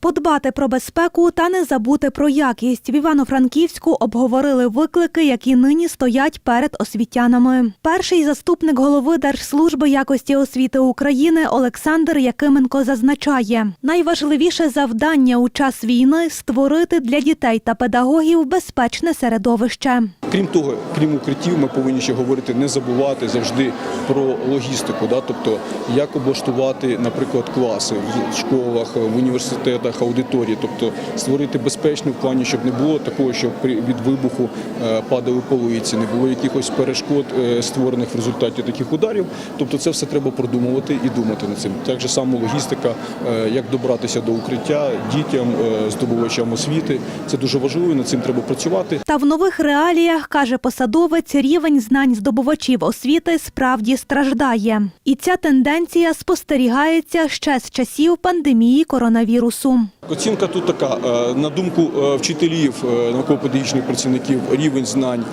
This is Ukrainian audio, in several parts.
Подбати про безпеку та не забути про якість. В Івано-Франківську обговорили виклики, які нині стоять перед освітянами. Перший заступник голови Держслужби якості освіти України Олександр Якименко зазначає, найважливіше завдання у час війни створити для дітей та педагогів безпечне середовище. Крім того, крім укриттів, ми повинні ще говорити, не забувати завжди про логістику. Да? Тобто, як облаштувати, наприклад, класи в школах, в університетах, аудиторії, тобто створити безпечно в плані, щоб не було такого, що від вибуху е, падали полиці, не було якихось перешкод е, створених в результаті таких ударів. Тобто, це все треба продумувати і думати над цим. Так же само логістика, е, як добратися до укриття дітям, здобувачам освіти. Це дуже важливо. і Над цим треба працювати. Та в нових реаліях, каже посадовець, рівень знань здобувачів освіти справді страждає. І ця тенденція спостерігається ще з часів пандемії коронавірусу. Оцінка тут така. е, На думку е, вчителів, е, науково-педагогічних працівників, рівень знань,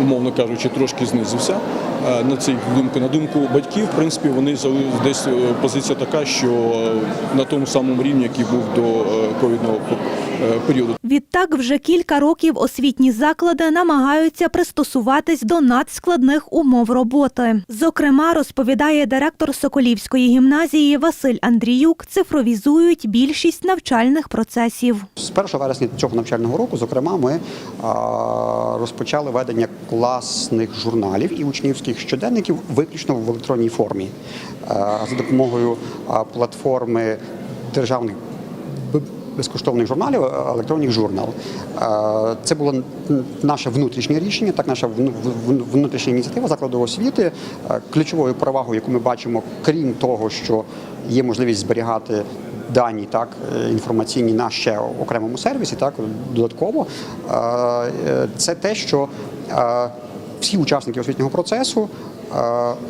умовно кажучи, трошки знизився. На цей думку, на думку батьків, в принципі, вони десь позиція така, що на тому самому рівні, який був до ковідного періоду. Відтак, вже кілька років освітні заклади намагаються пристосуватись до надскладних умов роботи. Зокрема, розповідає директор Соколівської гімназії Василь Андріюк, цифровізують більшість навчальних процесів. З 1 вересня цього навчального року, зокрема, ми розпочали ведення класних журналів і учнівських щоденників виключно в електронній формі за допомогою платформи державних безкоштовних журналів електронних журнал. Це було наше внутрішнє рішення, так наша вну- вну- внутрішня ініціатива закладу освіти. Ключовою перевагою, яку ми бачимо, крім того, що є можливість зберігати дані так інформаційні на ще окремому сервісі, так додатково, е, е, це те, що е, всі учасники освітнього процесу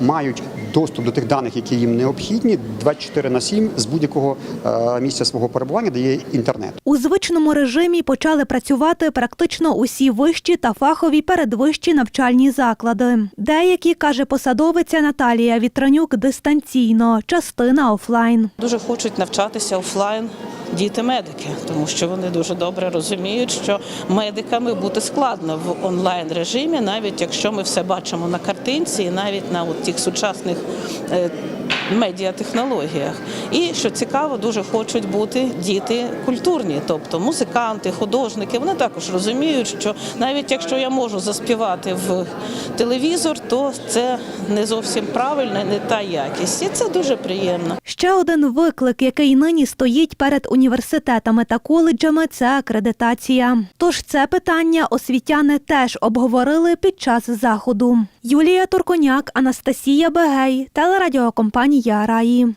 мають доступ до тих даних, які їм необхідні 24 на 7 з будь-якого е, місця свого перебування, де є інтернет. У звичному режимі почали працювати практично усі вищі та фахові передвищі навчальні заклади. Деякі, каже посадовиця Наталія Вітранюк, дистанційно, частина офлайн. Дуже хочуть навчатися офлайн діти-медики, тому що вони дуже добре розуміють, що медиками бути складно в онлайн режимі, навіть якщо ми все бачимо на картинці, і навіть на от тих сучасних е, медіатехнологіях. І що цікаво, дуже хочуть бути діти культурні, тобто музиканти, художники. Вони також розуміють, що навіть якщо я можу заспівати в телевізор, то це не зовсім правильно, не та якість. І це дуже приємно. Ще один виклик, який нині стоїть перед університетами та коледжами, це акредитація. Тож це питання освітяни теж обговорили під час заходу. Юлія Турконяк, Анастасія Бегей, телерадіокомпанія Раї.